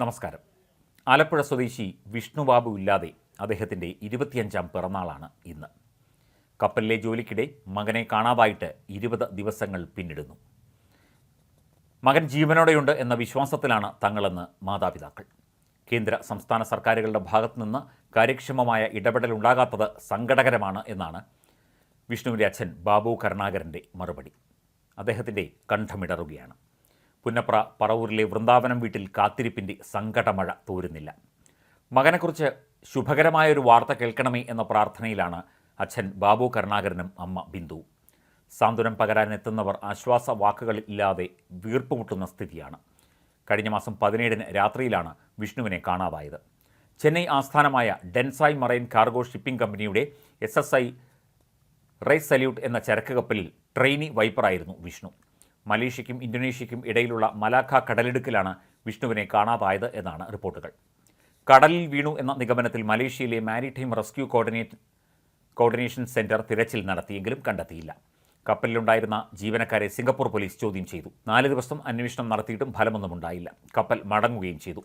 നമസ്കാരം. ആലപ്പുഴ സ്വദേശി വിഷ്ണുബാബു ഇല്ലാതെ അദ്ദേഹത്തിന്റെ ഇരുപത്തിയഞ്ചാം പിറന്നാളാണ് ഇന്ന്. കപ്പലിലെ ജോലിക്കിടെ മകനെ കാണാതായിട്ട് ഇരുപത് ദിവസങ്ങൾ പിന്നിടുന്നു. മകൻ ജീവനോടെയുണ്ട് എന്ന വിശ്വാസത്തിലാണ് തങ്ങളെന്ന് മാതാപിതാക്കൾ. കേന്ദ്ര സംസ്ഥാന സർക്കാരുകളുടെ ഭാഗത്തുനിന്ന് കാര്യക്ഷമമായ ഇടപെടൽ ഉണ്ടാകാത്തത് സങ്കടകരമാണ് എന്നാണ് വിഷ്ണുവിന്റെ അച്ഛൻ ബാബു കരുണാകരന്റെ മറുപടി. അദ്ദേഹത്തിന്റെ കണ്ഠമിടറുകയാണ്. പുന്നപ്ര പറവൂരിലെ വൃന്ദാവനം വീട്ടിൽ കാത്തിരിപ്പിന്റെ സങ്കടമഴ തോരുന്നില്ല. മകനെക്കുറിച്ച് ശുഭകരമായ ഒരു വാർത്ത കേൾക്കണമേ എന്ന പ്രാർത്ഥനയിലാണ് അച്ഛൻ ബാബു കരുണാകരനും അമ്മ ബിന്ദു. സാന്ത്വനം പകരാനെത്തുന്നവർ ആശ്വാസ വാക്കുകളില്ലാതെ വീർപ്പുമുട്ടുന്ന സ്ഥിതിയാണ്. കഴിഞ്ഞ മാസം പതിനേഴിന് രാത്രിയിലാണ് വിഷ്ണുവിനെ കാണാതായത്. ചെന്നൈ ആസ്ഥാനമായ ഡെൻസായ് മറൈൻ കാർഗോ ഷിപ്പിംഗ് കമ്പനിയുടെ S S I rise salute എന്ന ചരക്ക് കപ്പലിൽ ട്രെയിനി വൈപ്പറായിരുന്നു വിഷ്ണു. മലേഷ്യയ്ക്കും ഇന്തോനേഷ്യയ്ക്കും ഇടയിലുള്ള മലാഖ കടലിടുക്കിലാണ് വിഷ്ണുവിനെ കാണാതായത് എന്നാണ് റിപ്പോർട്ടുകൾ. കടലിൽ വീണു എന്ന നിഗമനത്തിൽ മലേഷ്യയിലെ maritime rescue coordinate coordination centre തിരച്ചിൽ നടത്തിയെങ്കിലും കണ്ടെത്തിയില്ല. കപ്പലിലുണ്ടായിരുന്ന ജീവനക്കാരെ സിംഗപ്പൂർ പോലീസ് ചോദ്യം ചെയ്തു. നാല് ദിവസം അന്വേഷണം നടത്തിയിട്ടും ഫലമൊന്നും ഉണ്ടായില്ല. കപ്പൽ മടങ്ങുകയും ചെയ്തു.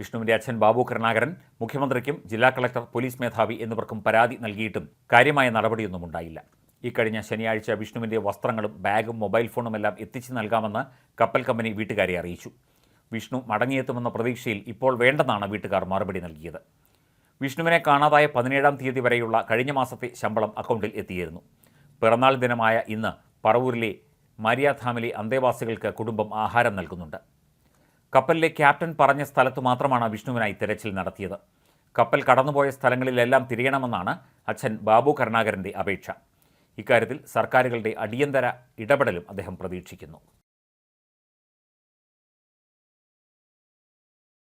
വിഷ്ണുവിന്റെ അച്ഛൻ ബാബു കരുണാകരൻ മുഖ്യമന്ത്രിക്കും ജില്ലാ കളക്ടർ പോലീസ് മേധാവി എന്നിവർക്കും പരാതി നൽകിയിട്ടും കാര്യമായ നടപടിയൊന്നും ഉണ്ടായില്ല. ഇക്കഴിഞ്ഞ ശനിയാഴ്ച വിഷ്ണുവിന്റെ വസ്ത്രങ്ങളും ബാഗും മൊബൈൽ ഫോണുമെല്ലാം എത്തിച്ചു നൽകാമെന്ന് കപ്പൽ കമ്പനി വീട്ടുകാരെ അറിയിച്ചു. വിഷ്ണു മടങ്ങിയെത്തുമെന്ന പ്രതീക്ഷയിൽ ഇപ്പോൾ വേണ്ടെന്നാണ് വീട്ടുകാർ മറുപടി നൽകിയത്. വിഷ്ണുവിനെ കാണാതായ പതിനേഴാം തീയതി വരെയുള്ള കഴിഞ്ഞ മാസത്തെ ശമ്പളം അക്കൗണ്ടിൽ എത്തിയിരുന്നു. പിറന്നാൾ ദിനമായ ഇന്ന് പറവൂരിലെ മാരിയാധാമിലെ അന്തേവാസികൾക്ക് കുടുംബം ആഹാരം നൽകുന്നുണ്ട്. കപ്പലിലെ ക്യാപ്റ്റൻ പറഞ്ഞ സ്ഥലത്ത് മാത്രമാണ് വിഷ്ണുവിനായി തിരച്ചിൽ നടത്തിയത്. കപ്പൽ കടന്നുപോയ സ്ഥലങ്ങളിലെല്ലാം തിരിയണമെന്നാണ് അച്ഛൻ ബാബു കരുണാകരന്റെ അപേക്ഷ. ഇക്കാര്യത്തിൽ സർക്കാരുകളുടെ അടിയന്തര ഇടപെടലും അദ്ദേഹം പ്രതീക്ഷിക്കുന്നു